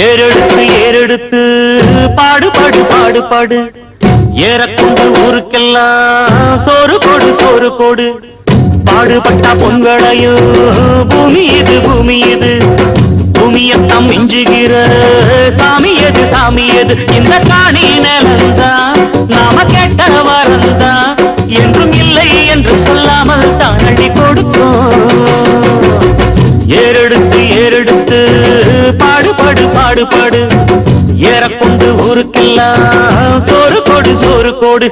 ஏறெடுத்து ஏறெடுத்து பாடு பாடு பாடு பாடு. ஏறக்கொண்டு ஊருக்கெல்லாம் சோறு கொடு சோறு கொடு பாடுபட்டா பொங்கலையும் பூமி இது பூமி இது. பூமியத்தம் மிஞ்சுகிற சாமி எது சாமி எது? இந்த காணி நிலந்தான் நமக்கே ஊருக்கெல்லாம் சோறு கொடு சோறு கொடு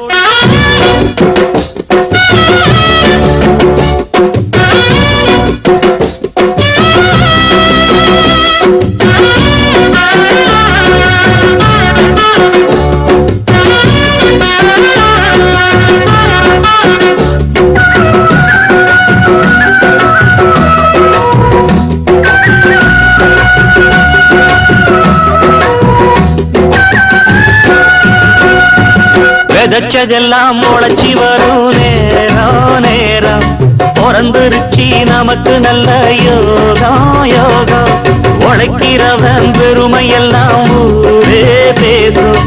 நினைச்சதெல்லாம் முளைச்சி வரும் நேரம் நேரம். பிறந்துருச்சி நமக்கு நல்ல யோகம் யோகம். உழைக்கிறவன் பெருமையெல்லாம் ஊரே பேசும்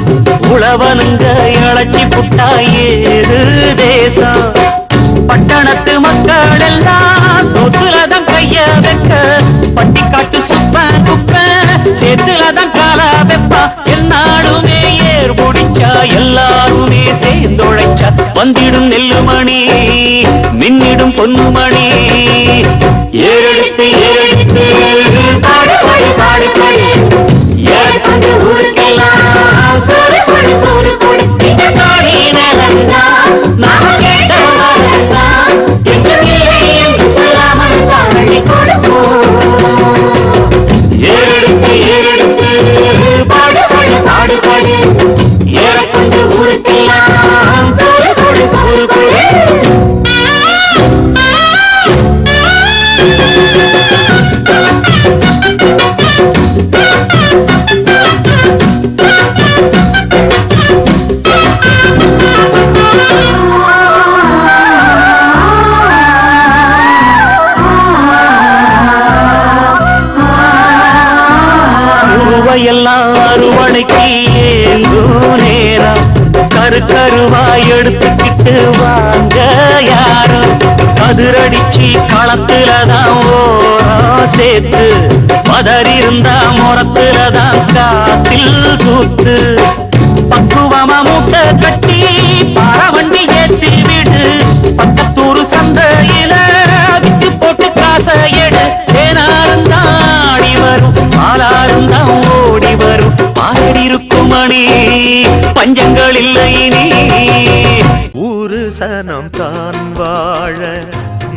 உழவனுங்க இழைச்சி புட்டா ஏது தேசம். பட்டணத்து மக்கள் எல்லாம் சொத்துலதான் கைய வைக்க பட்டிக்காட்டு சுப்ப குப்ப சேத்துலதான் கால வெப்பா. என்னாலுமே ஏர் முடிச்சா எல்லாம் சேர்ந்தொழைச்சா வந்திடும் நெல்லுமணி மின்னிடும் பொன்னுமணி. அவையெல்லாம் அறுவணைக்கு ஏங்கும் நேரம் கரு கருவாய் எடுத்துக்கிட்டு வாங்க யாரும். கதிரடிச்சு களத்துல தான் ஓரம் சேர்த்து. பதறியிருந்தா முறத்துல தான் காத்தில் கூத்து பக்குவமா மூட்டை கட்டி பார இல்லை நீ. ஒரு சனம் தான் வாழ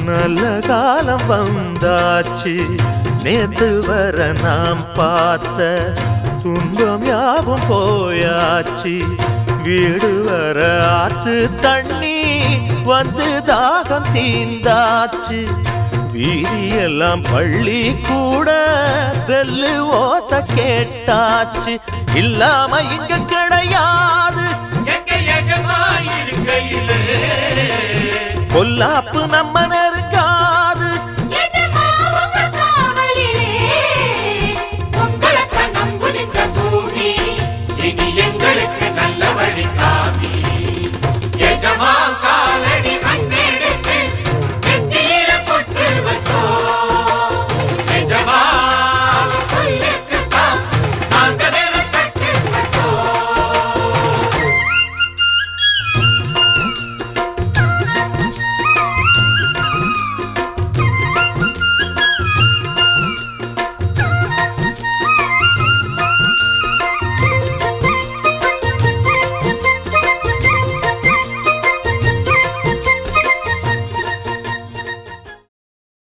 நல்ல காலம் வந்தாச்சு. நேத்து வர நாம் பார்த்த துன்பம் யாவும் போயாச்சு. வீடு வர ஆத்து தண்ணி வந்து தாகம் தீந்தாச்சு வீதியெல்லாம் பள்ளி கூட வெல்லு ஓச கேட்டாச்சு. இல்லாம இங்க கிடையாது. எங்க எஜமாயிருக்கையிலே பொல்லாப்பு